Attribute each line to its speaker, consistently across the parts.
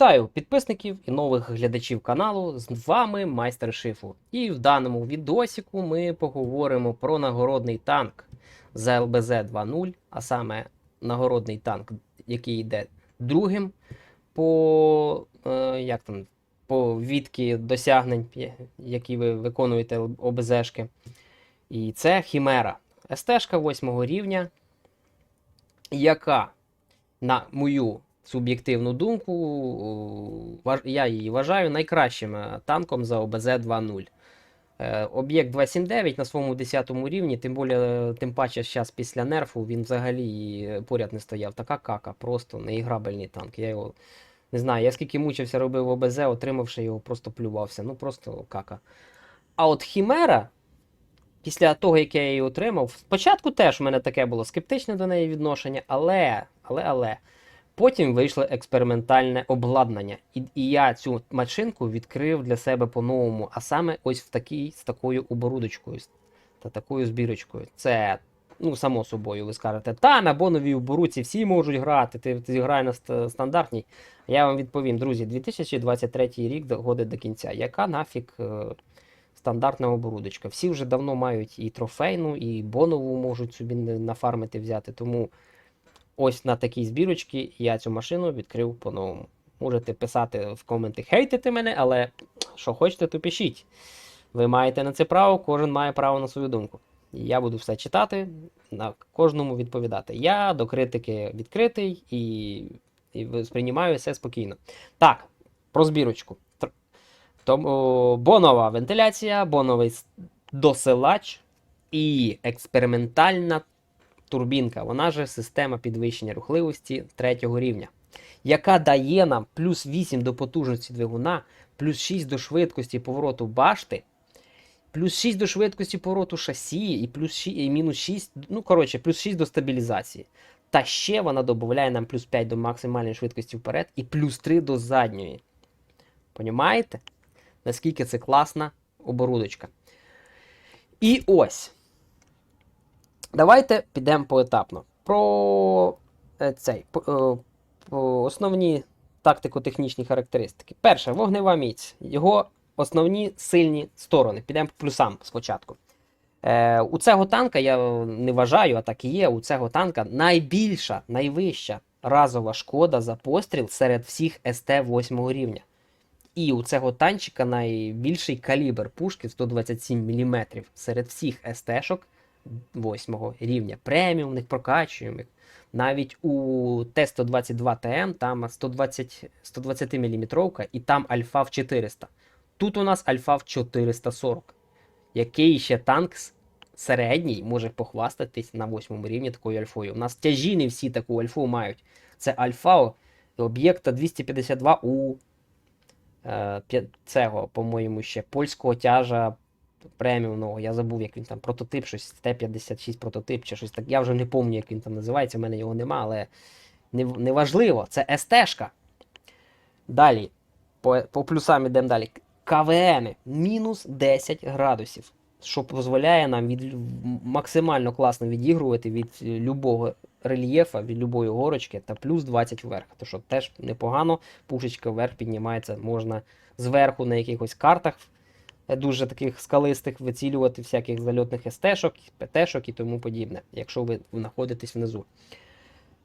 Speaker 1: Вітаю підписників і нових глядачів каналу. З вами майстер шифу. І в даному відосіку ми поговоримо про нагородний танк з ЛБЗ 2.0, а саме нагородний танк, який йде другим по, е, як там, по відки досягнень, які ви виконуєте ОБЗшки. І це Хімера. СТ-шка 8 рівня, яка, на мою суб'єктивну думку, я її вважаю найкращим е, танком за ОБЗ 2.0. Е, Об'єкт 279 на своєму 10 рівні, тим, более, тим паче зараз після нерфу він взагалі е, поряд не стояв. Така кака, просто неіграбельний танк. Я його не знаю, я скільки мучився, робив ОБЗ, отримавши його, просто плювався. Ну просто кака. А от Хімера, після того, як я її отримав, спочатку теж у мене таке було скептичне до неї відношення, але, але, але. Потім вийшло експериментальне обладнання, і, і я цю машинку відкрив для себе по-новому, а саме ось в такій з такою оборудочкою та такою збірочкою. Це, ну, само собою, ви скажете, та на боновій оборудці всі можуть грати, ти, ти грай на ст- стандартній. Я вам відповім, друзі, 2023 рік доходить до кінця. Яка нафіг е, стандартна оборудочка? Всі вже давно мають і трофейну, і бонову можуть собі нафармити взяти. Тому ось на такій збірочці я цю машину відкрив по-новому. Можете писати в коменти, хейтити мене, але що хочете, то пишіть. Ви маєте на це право, кожен має право на свою думку. Я буду все читати, на кожному відповідати. Я до критики відкритий і, і сприймаю все спокійно. Так, про збірочку. Тому бонова вентиляція, боновий досилач і експериментальна турбінка, вона же система підвищення рухливості третього рівня, яка дає нам плюс 8 до потужності двигуна, плюс 6 до швидкості повороту башти, плюс 6 до швидкості повороту шасі, і плюс 6, і мінус 6, ну коротше, плюс 6 до стабілізації. Та ще вона додає нам плюс 5 до максимальної швидкості вперед і плюс 3 до задньої. Понімаєте? Наскільки це класна оборудочка. І ось. Давайте підемо поетапно. Про е, цей, е, основні тактико-технічні характеристики. Перше, вогнева міць. Його основні сильні сторони. Підемо по плюсам спочатку. Е, у цього танка я не вважаю, а так і є. У цього танка найбільша, найвища разова шкода за постріл серед всіх СТ 8 рівня. І у цього танчика найбільший калібр пушки 127 мм серед всіх СТ-шок 8 рівня. Преміумних, прокачуємих. Навіть у Т-122ТМ там 120, 120 мм і там альфа в 400. Тут у нас альфа в 440. Який ще танк середній може похвастатись на 8 рівні такою альфою. У нас тяжі не всі таку альфу мають. Це альфа об'єкта 252У. Е, цього, по-моєму, ще польського тяжа преміумного. Я забув, як він там прототип, щось Т-56 прототип чи щось так. Я вже не пам'ятаю, як він там називається. У мене його нема, але не, не. Це СТ-шка. Далі. По, по плюсам йдемо далі. КВМ мінус 10 градусів, що дозволяє нам від, максимально класно відігрувати від е, любого рельєфа, від любої горочки та плюс 20 вверх. То що теж непогано, пушечка вверх піднімається, можна зверху на якихось картах дуже таких скалистих вицілювати всяких зальотних СТ-шок, ПТ-шок і тому подібне, якщо ви знаходитесь внизу.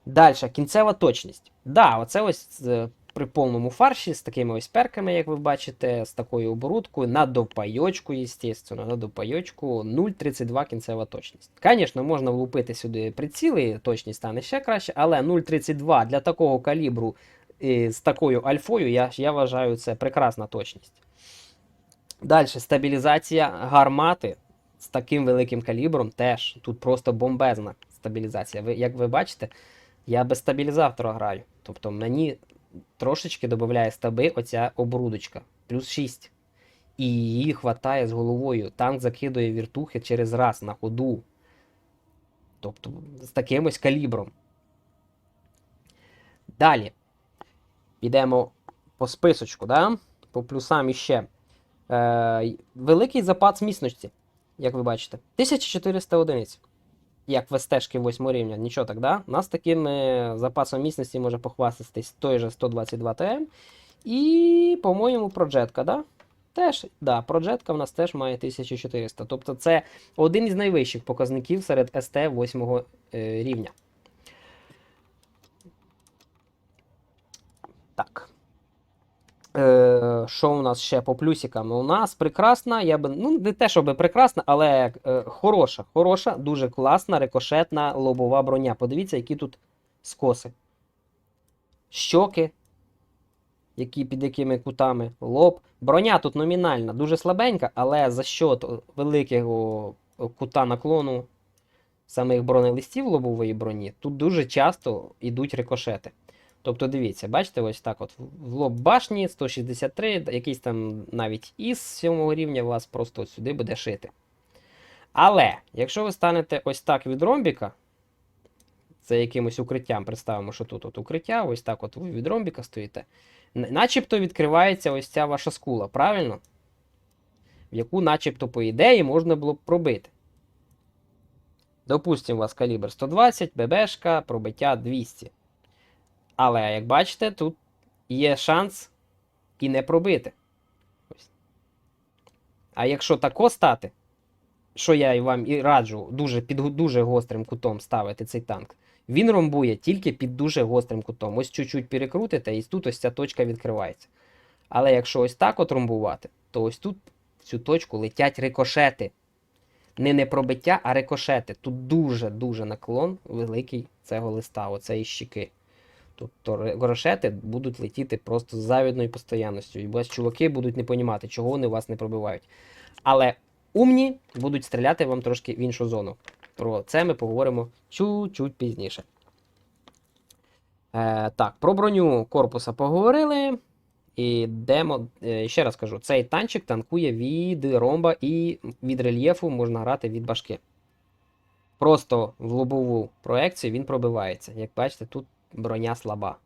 Speaker 1: Далі, кінцева точність. Да, оце ось е, при повному фарші з такими ось перками, як ви бачите, з такою оборудкою, на допайочку, естественно, на допайочку 0,32 кінцева точність. Звісно, можна влупити сюди приціли, точність стане ще краще, але 0,32 для такого калібру е, з такою альфою, я, я вважаю, це прекрасна точність. Далі, стабілізація гармати з таким великим калібром теж тут просто бомбезна стабілізація. Ви, як ви бачите, я без стабілізатора граю. Тобто мені трошечки додає стаби оця оборудочка. Плюс 6. І її хватає з головою. Танк закидує віртухи через раз на ходу. Тобто з таким ось калібром. Далі. Підемо по списочку, да? по плюсам іще. Е, великий запас міцності, як ви бачите. 1400 одиниць. Як в СТ-шки 8 рівня, нічого так, да? У нас таким е, запасом міцності може похвастатись той же 122 ТМ І, по-моєму, проджетка, да? Теж, да, проджетка в нас теж має 1400. Тобто це один із найвищих показників серед СТ 8 е, рівня. Так. Е, що у нас ще по плюсикам? У нас прекрасна, я би, ну, не те, щоб прекрасна, але е, хороша, хороша, дуже класна, рикошетна лобова броня. Подивіться, які тут скоси. Щоки, які під якими кутами, лоб. Броня тут номінальна, дуже слабенька, але за счет великого кута наклону самих бронелистів лобової броні, тут дуже часто йдуть рикошети. Тобто, дивіться, бачите, ось так от в лоб башні 163, якийсь там навіть із 7 рівня вас просто сюди буде шити. Але, якщо ви станете ось так від ромбіка, це якимось укриттям, представимо, що тут от укриття, ось так от ви від ромбіка стоїте, начебто відкривається ось ця ваша скула, правильно? В яку, начебто, по ідеї, можна було б пробити. Допустимо, у вас калібр 120, ББшка, пробиття 200. Але, як бачите, тут є шанс і не пробити. А якщо тако стати, що я вам і раджу дуже під дуже гострим кутом ставити цей танк, він ромбує тільки під дуже гострим кутом. Ось чуть-чуть перекрутите, і тут ось ця точка відкривається. Але якщо ось так от ромбувати, то ось тут в цю точку летять рикошети. Не не пробиття, а рикошети. Тут дуже-дуже наклон великий цього листа, оцеї щіки. Тобто рикошети будуть летіти просто з завідною постоянністю. І вас чуваки будуть не понімати, чого вони вас не пробивають. Але умні будуть стріляти вам трошки в іншу зону. Про це ми поговоримо чуть-чуть пізніше. Е, так, про броню корпуса поговорили. І демо, е, ще раз кажу, цей танчик танкує від ромба і від рельєфу можна грати від башки. Просто в лобову проекцію він пробивається. Як бачите, тут броня слаба.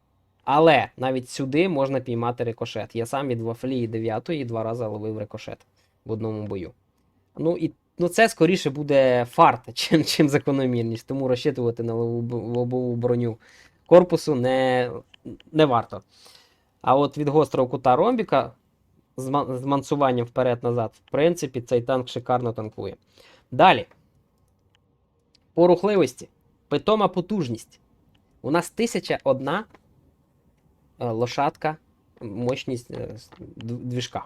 Speaker 1: Але навіть сюди можна піймати рикошет. Я сам від вафлії 9 два рази ловив рикошет в одному бою. Ну і ну, це скоріше буде фарт, чим, чим закономірність, тому розчитувати на лобову, броню корпусу не, не варто. А от від гострого кута ромбіка з мансуванням вперед-назад, в принципі, цей танк шикарно танкує. Далі. По рухливості. Питома потужність. У нас 1001 е, лошадка, мощність е, двіжка.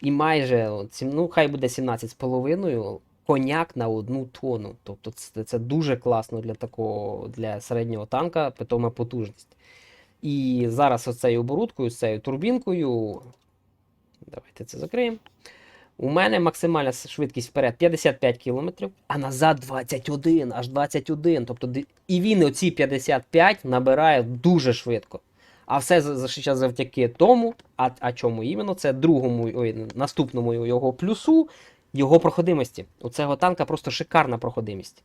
Speaker 1: І майже, ну, хай буде 17,5 коняк на одну тону. Тобто це, це дуже класно для такого для середнього танка, питома потужність. І зараз оцею оборудкою, з цією турбінкою. Давайте це закриємо. У мене максимальна швидкість вперед 55 км, а назад 21, аж 21. Тобто, і він оці 55 набирає дуже швидко. А все за, за, завдяки тому, а, а чому іменно? Це другому, ой, наступному його плюсу, його проходимості. У цього танка просто шикарна проходимість.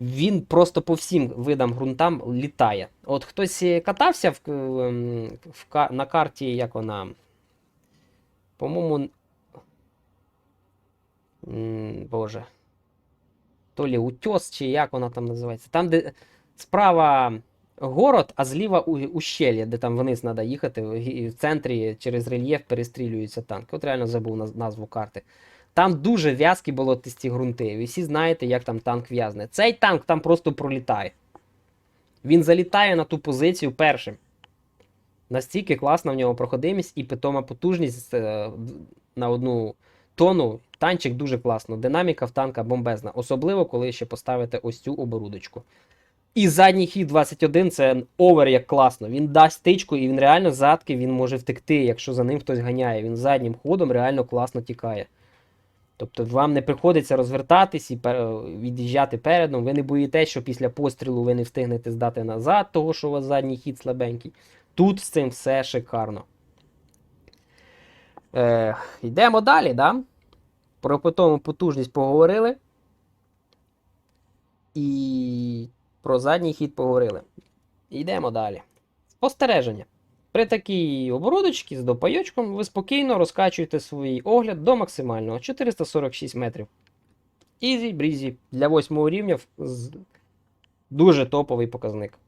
Speaker 1: Він просто по всім видам ґрунтам літає. От хтось е, катався в, ем, в, на карті, як вона. По-моєму. Боже. То лі утьос, чи як вона там називається. Там, де справа город, а зліва у- ущелье, де там вниз треба їхати, і в центрі через рельєф перестрілюються танки. От реально забув назву карти. Там дуже в'язкі болотисті ґрунти. Ви всі знаєте, як там танк в'язне. Цей танк там просто пролітає. Він залітає на ту позицію першим. Настільки класна в нього проходимість і питома потужність е, на одну тону. Танчик дуже класно. Динаміка в танка бомбезна. Особливо, коли ще поставите ось цю оборудочку. І задній хід 21 це овер як класно. Він дасть тичку, і він реально задки він може втекти, якщо за ним хтось ганяє. Він заднім ходом реально класно тікає. Тобто вам не приходиться розвертатись і від'їжджати передом. Ви не боїтесь, що після пострілу ви не встигнете здати назад, того що у вас задній хід слабенький. Тут з цим все шикарно. Е, йдемо далі, да? Про питому потужність поговорили. І про задній хід поговорили. Йдемо далі. Спостереження. При такій оборудочці з допайочком ви спокійно розкачуєте свій огляд до максимального 446 метрів. Ізі, брізі для 8 рівня дуже топовий показник.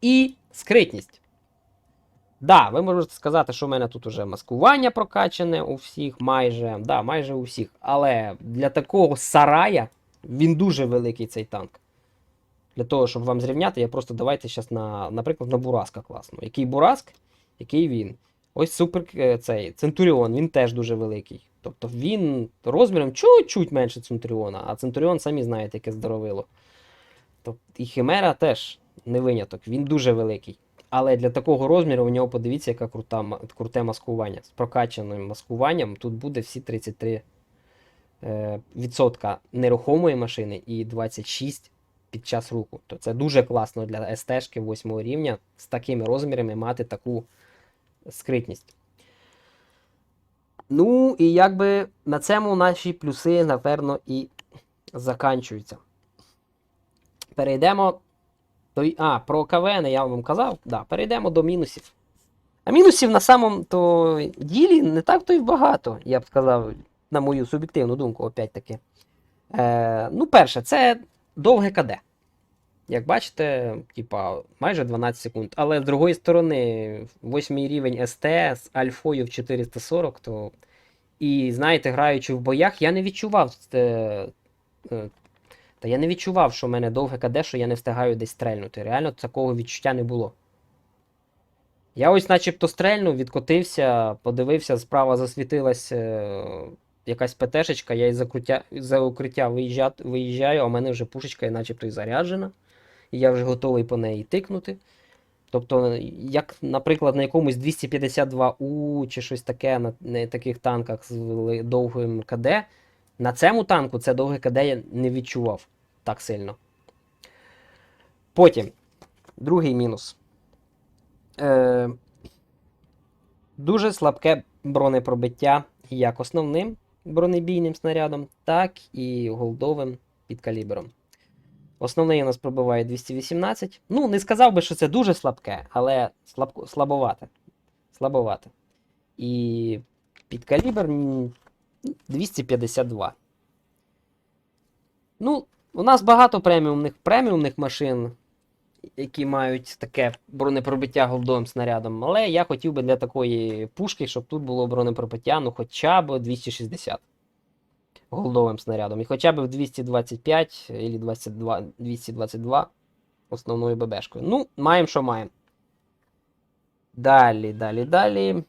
Speaker 1: І скритність. Да, ви можете сказати, що в мене тут уже маскування прокачане у всіх, майже. Да, майже у всіх. Але для такого сарая він дуже великий цей танк. Для того, щоб вам зрівняти, я просто давайте зараз на, наприклад, на Бураска класно. Який Бураск, який він. Ось супер е, цей Центуріон, він теж дуже великий. Тобто він розміром чуть-чуть менше Центуріона, а Центуріон, самі знаєте, яке здоровило. Тобто, і Химера теж не виняток, він дуже великий. Але для такого розміру у нього подивіться, яке крута, круте маскування. З прокачаним маскуванням тут буде всі 33 е, відсотка нерухомої машини і 26 під час руху. То це дуже класно для СТ-шки 8 рівня з такими розмірами мати таку скритність. Ну, і якби на цьому наші плюси, напевно, і заканчуються. Перейдемо до. А, про КВН я вам казав. Да, перейдемо до мінусів. А мінусів на самому то ділі не так то й багато, я б сказав, на мою суб'єктивну думку, опять таки. Е, ну, перше, це довге КД. Як бачите, типа, майже 12 секунд. Але з другої сторони, восьмий рівень СТ з альфою в 440, то. І знаєте, граючи в боях, я не відчував. Та я не відчував, що в мене довге КД, що я не встигаю десь стрельнути. Реально такого відчуття не було. Я ось начебто стрельнув, відкотився, подивився, справа засвітилась е, якась ПТшечка, я із за укриття виїжджа, виїжджаю, а в мене вже пушечка начебто і заряджена. І я вже готовий по неї тикнути. Тобто, як, наприклад, на якомусь 252У чи щось таке, на, на таких танках з довгим КД, на цьому танку це довге КД я не відчував так сильно. Потім, другий мінус. Е, дуже слабке бронепробиття як основним бронебійним снарядом, так і голдовим підкалібером. Основний у нас пробиває 218. Ну, не сказав би, що це дуже слабке, але слабко, слабовате. Слабовате. І підкалібр м, 252. Ну, у нас багато преміумних преміумних машин, які мають таке бронепробиття голдовим снарядом. Але я хотів би для такої пушки, щоб тут було бронепробиття, ну хоча б 260 голдовим снарядом. І хоча б в 225 або 22, 222 основною ББшкою. Ну, маємо, що маємо. Далі, далі, далі.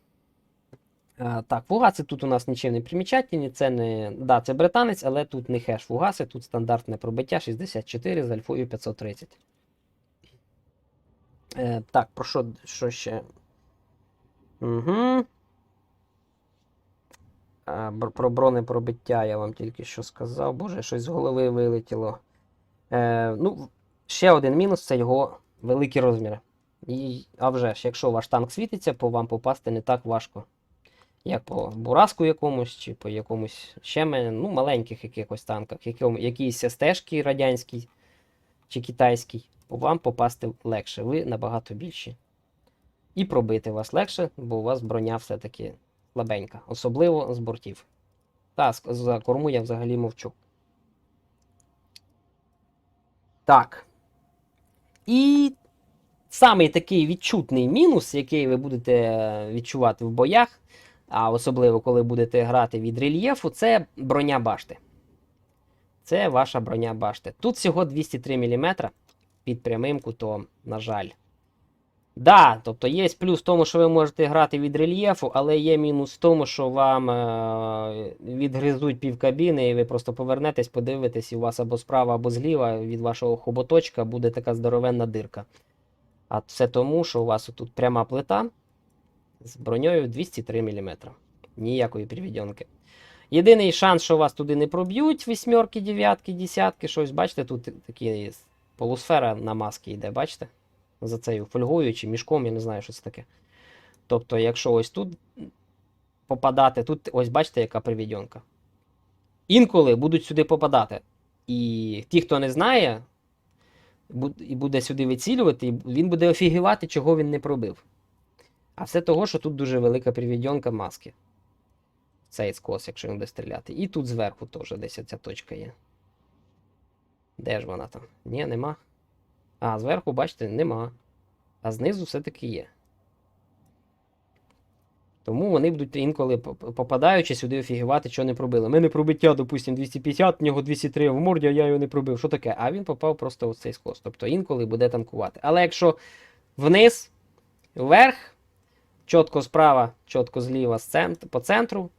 Speaker 1: А, так, фугаси тут у нас нічим не примічательні. Це не. Да, це британець, але тут не хеш фугаси, тут стандартне пробиття 64 з альфою 530. Е, так, про що, що ще? Угу. А, про бронепробиття я вам тільки що сказав. Боже, щось з голови вилетіло. Е, ну, ще один мінус це його великі розміри. І, а вже ж, якщо ваш танк світиться, по вам попасти не так важко. Як по Бураску якомусь, чи по якомусь ще ну, маленьких якихось танках, якому, стежки радянській чи китайській, вам попасти легше. Ви набагато більші. І пробити вас легше, бо у вас броня все-таки слабенька, особливо з бортів. Та, за корму я взагалі мовчу. Так. І самий такий відчутний мінус, який ви будете е, відчувати в боях, а особливо коли будете грати від рельєфу, це броня башти. Це ваша броня башти. Тут всього 203 мм під прямим кутом, на жаль. Да, тобто є плюс в тому, що ви можете грати від рельєфу, але є мінус в тому, що вам е- відгризуть півкабіни, і ви просто повернетесь, подивитесь, і у вас або справа, або зліва від вашого хоботочка буде така здоровенна дирка. А це тому, що у вас тут пряма плита з броньою 203 мм. Ніякої привідьонки. Єдиний шанс, що вас туди не проб'ють, вісьмерки, дев'ятки, десятки, щось, бачите, тут такі полусфера на маски йде, бачите? За цією фольгою чи мішком, я не знаю, що це таке. Тобто, якщо ось тут попадати, тут ось бачите, яка привідьонка. Інколи будуть сюди попадати. І ті, хто не знає, і буде сюди вицілювати, він буде офігівати, чого він не пробив. А все того, що тут дуже велика привідьонка маски. Цей скос, якщо він буде стріляти. І тут зверху теж десь ця точка є. Де ж вона там? Ні, нема. А, зверху, бачите, нема. А знизу все-таки є. Тому вони будуть інколи попадаючи сюди офігівати, що не пробили. Мене пробиття, допустимо, 250, в нього 203 в морді, а я його не пробив. Що таке? А він попав просто у цей скос. Тобто інколи буде танкувати. Але якщо вниз, вверх, чітко справа, чітко зліва по центру,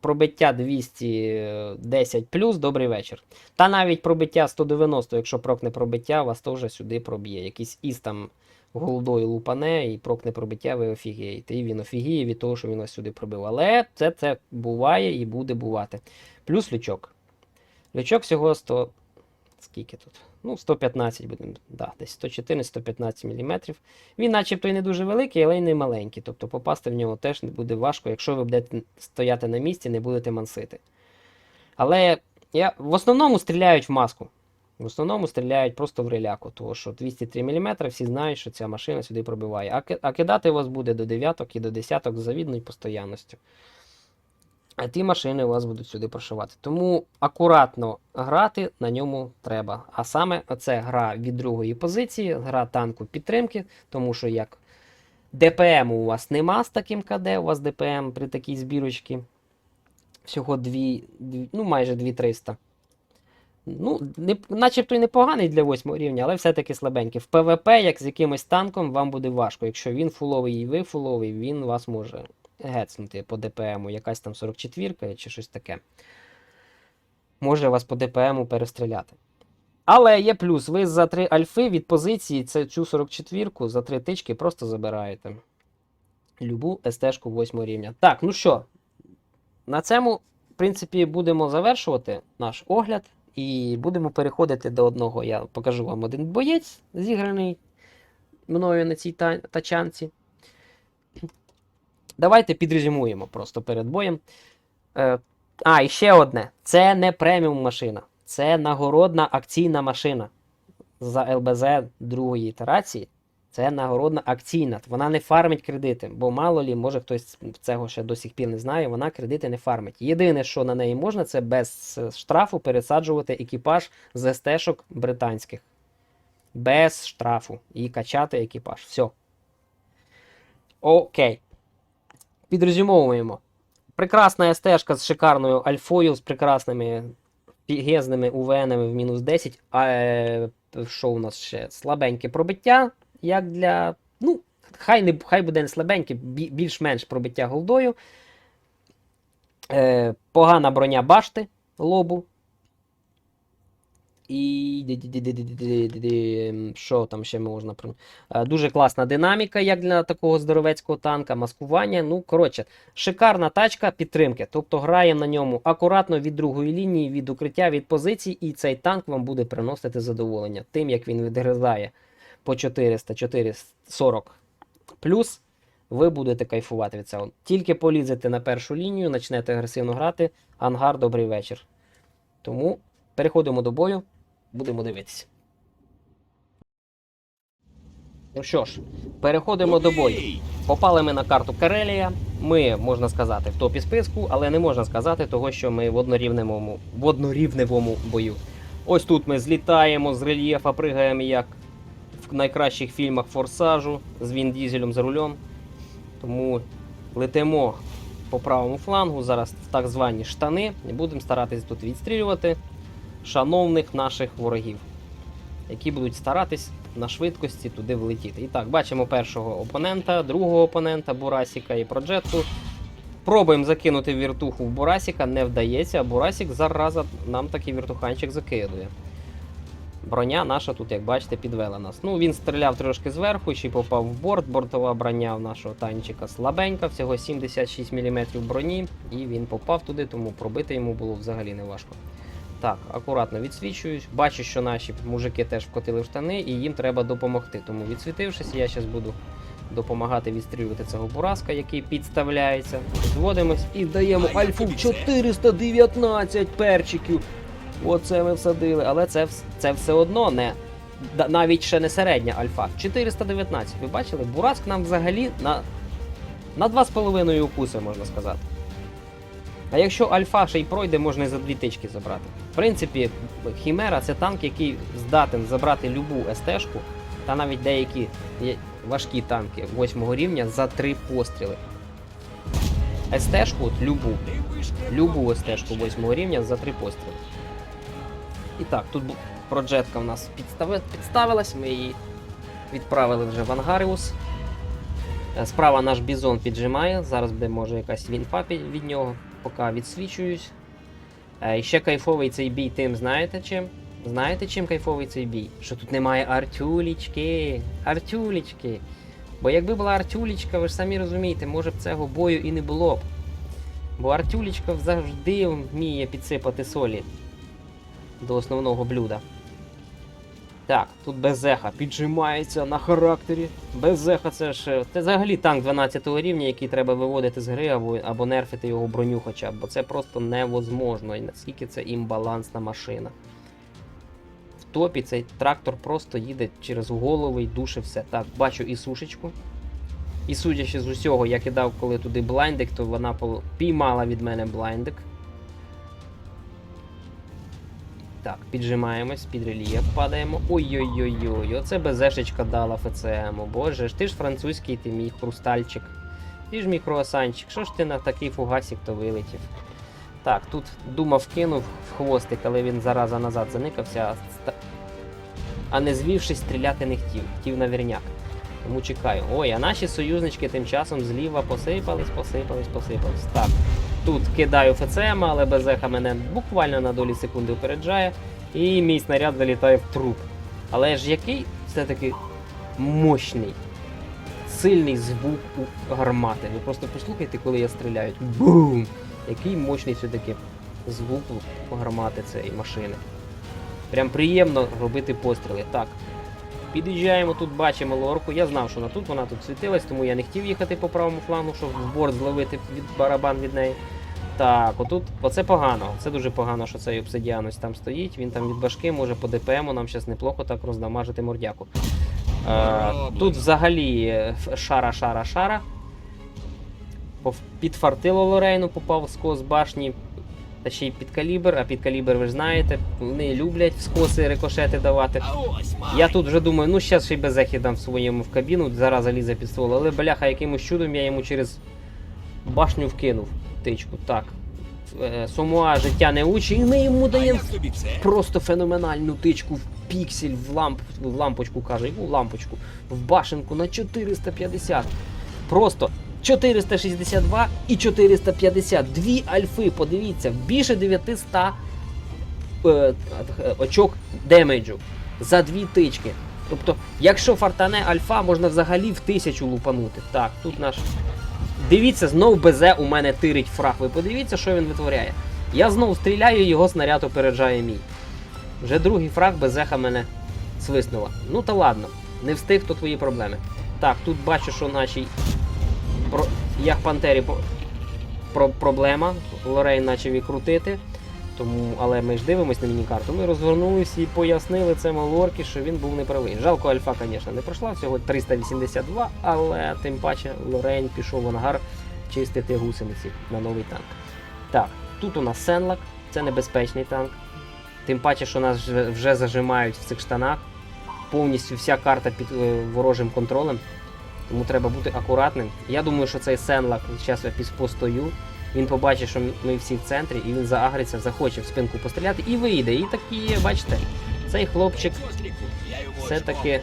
Speaker 1: пробиття 210 плюс, добрий вечір. Та навіть пробиття 190, якщо прокне пробиття, вас теж сюди проб'є. Якийсь із там голдою лупане і прокне пробиття, ви офігієте. І він офігіє від того, що він вас сюди пробив. Але це, це буває і буде бувати. Плюс лючок. Лючок всього 100. Скільки тут? Ну, 115 будемо. Да, десь 114-115 мм. Він начебто і не дуже великий, але й не маленький. Тобто попасти в нього теж не буде важко, якщо ви будете стояти на місці, не будете мансити. Але я, в основному стріляють в маску. В основному стріляють просто в реляку, тому що 203 мм всі знають, що ця машина сюди пробиває. А, кидати вас буде до дев'яток і до десяток з завідною постоянністю. А ті машини у вас будуть сюди прошивати. Тому акуратно грати на ньому треба. А саме це гра від другої позиції, гра танку підтримки, тому що як ДПМ у вас нема з таким КД, у вас ДПМ при такій збірочці. Всього 2, ну майже 2300. Ну, не, начебто й непоганий для 8 рівня, але все-таки слабенький. В ПВП, як з якимось танком, вам буде важко. Якщо він фуловий і ви фуловий, він вас може гецнути по ДПМу. Якась там 44 чи щось таке. Може вас по ДПМу перестріляти. Але є плюс, ви за 3 альфи від позиції цю 44-ку за 3 тички просто забираєте. Любу СТ-шку 8 рівня. Так, ну що, на цьому, в принципі, будемо завершувати наш огляд. І будемо переходити до одного. Я покажу вам один боєць, зіграний мною на цій та- тачанці. Давайте підрезюмуємо просто перед боєм. Е, а, і ще одне. Це не преміум машина. Це нагородна акційна машина. За ЛБЗ другої ітерації. Це нагородна акційна. Вона не фармить кредити, бо мало лі, може хтось цього ще до сих пір не знає, вона кредити не фармить. Єдине, що на неї можна, це без штрафу пересаджувати екіпаж з СТ-шок британських. Без штрафу. І качати екіпаж. Все. Окей. Підрезюмовуємо. Прекрасна СТ-шка з шикарною альфою, з прекрасними пігезними УВНами в мінус 10. А е, що у нас ще? Слабеньке пробиття, як для. Ну, хай, не, хай буде не слабеньке, більш-менш пробиття голдою. Е, погана броня башти лобу. І що там ще можна Дуже класна динаміка, як для такого здоровецького танка, маскування. Ну, коротше, шикарна тачка підтримки. Тобто грає на ньому акуратно від другої лінії, від укриття, від позицій, і цей танк вам буде приносити задоволення. Тим, як він відгризає по 400, 440 плюс, ви будете кайфувати від цього. Тільки полізете на першу лінію, почнете агресивно грати. Ангар, добрий вечір. Тому переходимо до бою, будемо дивитися. Ну що ж, переходимо до бою. Попали ми на карту Карелія. Ми, можна сказати, в топі списку, але не можна сказати того, що ми в однорівневому, в однорівневому бою. Ось тут ми злітаємо з рельєфа, пригаємо як в найкращих фільмах форсажу з Він Дізелем за рулем. Тому летимо по правому флангу, зараз в так звані штани, і будемо старатись тут відстрілювати шановних наших ворогів, які будуть старатись на швидкості туди влетіти. І так, бачимо першого опонента, другого опонента Бурасіка і Проджету. Пробуємо закинути віртуху в Бурасіка, не вдається, а Бурасік зараза нам такий віртуханчик закидує. Броня наша тут, як бачите, підвела нас. Ну, він стріляв трошки зверху, ще попав в борт. Бортова броня в нашого танчика слабенька, всього 76 мм броні, і він попав туди, тому пробити йому було взагалі не важко. Так, акуратно відсвічуюсь. Бачу, що наші мужики теж вкотили в штани, і їм треба допомогти. Тому відсвітившись, я зараз буду допомагати відстрілювати цього бураска, який підставляється. Зводимось і даємо альфу 419 перчиків. Оце ми всадили, але це, це все одно не. Навіть ще не середня альфа. 419. Ви бачили? Бураск нам взагалі на, на 2,5 укуси, можна сказати. А якщо альфа ще й пройде, можна і за дві тички забрати. В принципі, Хімера це танк, який здатен забрати любу СТ-шку, та навіть деякі важкі танки 8 рівня за три постріли. СТ-шку, от любу. Любу СТ-шку 8 рівня за 3 постріли. І так, тут проджетка в нас підстави... підставилась, ми її відправили вже в Ангаріус. Е, Справа наш бізон піджимає, зараз буде може якась вінфа від нього, поки відсвічуюсь. Е, І ще кайфовий цей бій тим, знаєте чим? Знаєте, чим кайфовий цей бій? Що тут немає артюлічки. Артюлічки. Бо якби була артюлічка, ви ж самі розумієте, може б цього бою і не було б. Бо артюлічка завжди вміє підсипати солі до основного блюда. Так, тут безеха піджимається на характері. Безеха це ж. е, Це взагалі танк 12 рівня, який треба виводити з гри або, або нерфити його броню хоча б, бо це просто невозможно. І наскільки це імбалансна машина. В топі цей трактор просто їде через голову і душе все. Так, бачу і сушечку. І судячи з усього, я кидав коли туди блайндик, то вона піймала від мене блайндик. Так, піджимаємось, під рельєф падаємо. Ой-ой-ой-ой, оце безешечка дала ФЦМ. Боже ж, ти ж французький, ти мій хрустальчик. Ти ж мій круасанчик. Що ж ти на такий фугасик то вилетів? Так, тут думав кинув в хвостик, але він зараза назад заникався, а, а не звівшись, стріляти не хотів. Хотів на вірняк. Тому чекаю. Ой, а наші союзнички тим часом зліва посипались, посипались, посипались. Так. Тут кидаю ФЦМ, але безеха мене буквально на долі секунди опереджає. І мій снаряд залітає в труп. Але ж який все-таки мощний, сильний звук у гармати. Ви просто послухайте, коли я стріляю. Бум! Який мощний все-таки звук у гармати цієї машини. Прям приємно робити постріли. Так. Під'їжджаємо, тут бачимо лорку. Я знав, що вона тут, вона тут світилась, тому я не хотів їхати по правому флангу, щоб в борт зловити від барабан від неї. Так, отут, оце погано. Це дуже погано, що цей обсидіан ось там стоїть. Він там від башки може по ДПМу нам зараз неплохо так роздамажити мордяку. Е, тут взагалі е, шара, шара, шара. Пов- Підфартило Лорейну, попав в скос башні. Та ще й під калібр, а під калібр ви ж знаєте, вони люблять скоси рикошети давати. Я тут вже думаю, ну зараз ще й без ехи дам своєму в кабіну, зараз залізе під ствол. Але бляха, якимось чудом я йому через башню вкинув тичку. Так. Е, Сомуа життя не учить, і ми йому даємо просто феноменальну тичку в піксель, в, ламп, в лампочку, каже, яку лампочку, в башенку на 450. Просто 462 і 450. Дві альфи, подивіться, більше 900 е, очок демеджу за дві тички. Тобто, якщо фартане альфа, можна взагалі в тисячу лупанути. Так, тут наш. Дивіться, знов БЗ у мене тирить фраг. Ви подивіться, що він витворяє. Я знов стріляю, його снаряд опереджає мій. Вже другий фраг безеха мене свиснула. Ну та ладно, не встиг, то твої проблеми. Так, тут бачу, що нашій про... як Пантері про... проблема. Лорейн почав її. Тому, але ми ж дивимось на міні-карту. Ми розгорнулися і пояснили це Малоркі, що він був неправий. Жалко, Альфа, звісно, не пройшла, всього 382, але тим паче Лорейн пішов в ангар чистити гусениці на новий танк. Так, тут у нас Сенлак, це небезпечний танк. Тим паче, що нас вже зажимають в цих штанах. Повністю вся карта під е, ворожим контролем. Тому треба бути акуратним. Я думаю, що цей Сенлак, зараз я постою, він побачить, що ми всі в центрі, і він заагриться, захоче в спинку постріляти і вийде. І такі бачите, цей хлопчик все-таки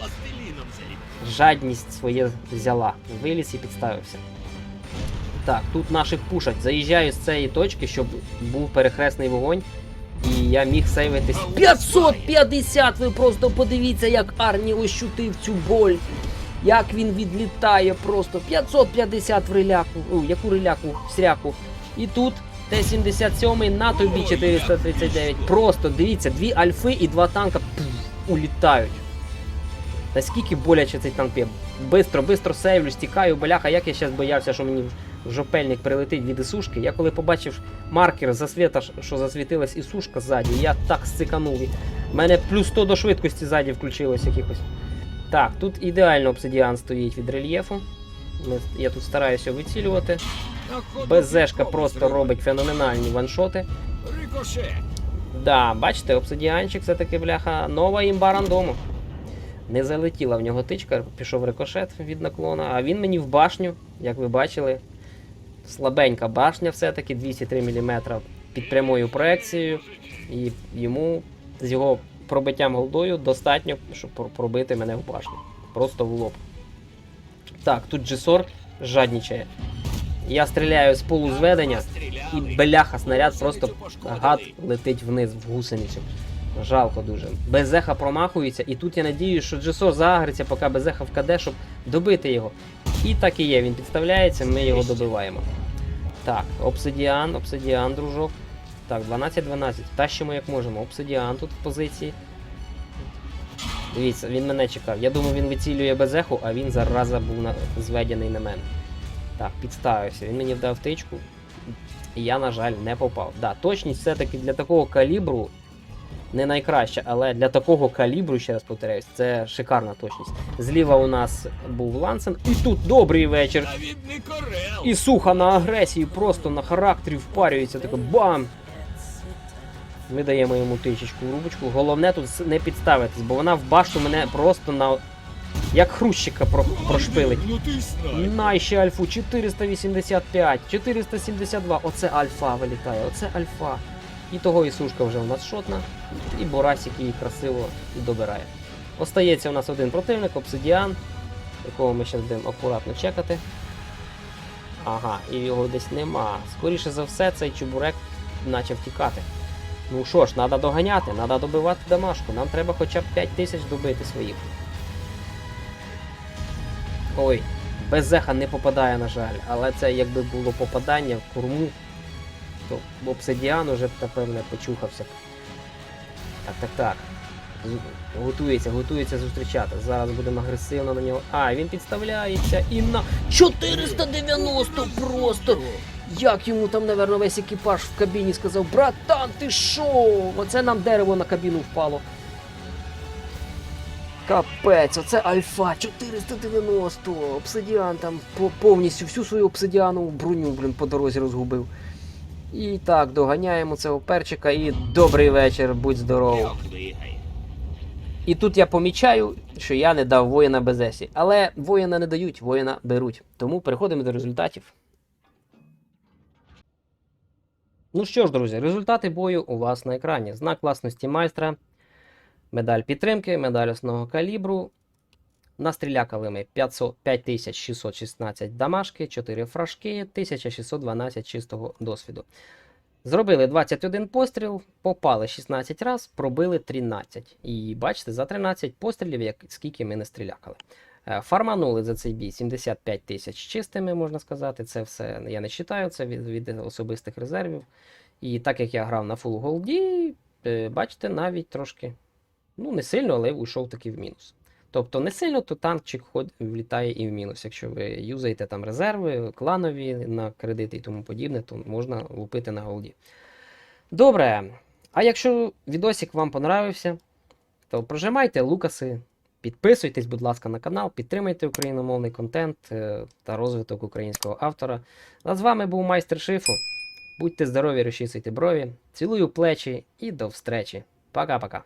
Speaker 1: жадність своє взяла. Виліз і підставився. Так, тут наших пушать. Заїжджаю з цієї точки, щоб був перехресний вогонь. І я міг сейвитись. 550! Ви просто подивіться, як Арні ощутив цю боль. Як він відлітає просто. 550 в реляку. О, яку реляку? Сряку. І тут Т-77 на тобі 439. Просто дивіться, дві альфи і два танка пф, улітають. Наскільки боляче цей танк п'є. Бистро, бистро сейвлю, стікаю, бляха, як я зараз боявся, що мені в жопельник прилетить від ісушки. Я коли побачив маркер засвіта, що засвітилась ісушка ззаді, я так сциканув. У мене плюс 100 до швидкості ззаді включилось якихось. Так, тут ідеально обсидіан стоїть від рельєфу. Я тут стараюся вицілювати. БЗшка просто робить феноменальні ваншоти. Да, бачите, обсидіанчик це таки бляха нова імба рандому. Не залетіла в нього тичка, пішов рикошет від наклона, а він мені в башню, як ви бачили. слабенька башня, все-таки 203 мм під прямою проекцією, і йому з його пробиттям голдою достатньо, щоб пробити мене в башню. Просто в лоб. Так, тут Джесор жаднічає. Я стріляю з полузведення, і бляха, снаряд просто гад летить вниз в гусеницю. Жалко дуже. Безеха промахується, і тут я надіюсь, що Джесор заагриться, поки Безеха вкаде, щоб добити його. І так і є, він підставляється, ми його добиваємо. Так, обсидіан, обсидіан, дружок. Так, 12-12. Тащимо як можемо. Обсидіан тут в позиції. Дивіться, він мене чекав. Я думав, він вицілює безеху, а він зараза був на... зведений на мене. Так, підставився. Він мені вдав тичку. І я, на жаль, не попав. Да, точність все-таки для такого калібру не найкраща, але для такого калібру, ще раз повторяюсь, це шикарна точність. Зліва у нас був Лансен, і тут добрий вечір. І суха на агресії, просто на характері впарюється, таке бам! Ми даємо йому тичечку в рубочку. Головне тут не підставитись, бо вона в башту мене просто на. Як хрущика про... прошпилить.
Speaker 2: Ну.
Speaker 1: На ще альфу 485, 472. Оце альфа вилітає, оце альфа. І того і сушка вже у нас шотна. І Борасик її красиво добирає. Остається у нас один противник, обсидіан, якого ми зараз будемо акуратно чекати. Ага, і його десь нема. Скоріше за все, цей чебурек почав тікати. Ну що ж, треба доганяти, треба добивати домашку. Нам треба хоча б 5 тисяч добити своїх. Ой, безеха не попадає, на жаль, але це якби було попадання в корму, то обсидіан уже напевне, почухався. Так, так, так. Готується, готується зустрічати. Зараз будемо агресивно на нього. А, він підставляється і на 490 просто! Як йому там, напевно, весь екіпаж в кабіні сказав, братан, ти шо? Оце нам дерево на кабіну впало. Капець, оце альфа 490. Обсидіан там повністю всю свою обсидіанову броню, блін, по дорозі розгубив. І так, доганяємо цього перчика і добрий вечір, будь здоров. І тут я помічаю, що я не дав воїна Безесі. Але воїна не дають, воїна беруть. Тому переходимо до результатів. Ну що ж, друзі, результати бою у вас на екрані. Знак класності майстра, медаль підтримки, медаль основного калібру. Настрілякали ми 500, 5616 дамашки, 4 фрашки, 1612 чистого досвіду. Зробили 21 постріл, попали 16 раз, пробили 13. І бачите, за 13 пострілів, як, скільки ми не стрілякали. Е, Фарманули за цей бій 75 тисяч чистими, можна сказати. Це все я не вважаю, це від, від особистих резервів. І так як я грав на фул голді, е, бачите, навіть трошки, ну не сильно, але уйшов таки в мінус. Тобто не сильно, то танчик ход влітає і в мінус. Якщо ви юзаєте там резерви, кланові на кредити і тому подібне, то можна лупити на голді. Добре. А якщо відосик вам понравився, то прожимайте лукаси, підписуйтесь, будь ласка, на канал, підтримайте україномовний контент е, та розвиток українського автора. А з вами був майстер шифу. Будьте здорові, розчісуйте брові, цілую плечі і до встречі. Пока-пока.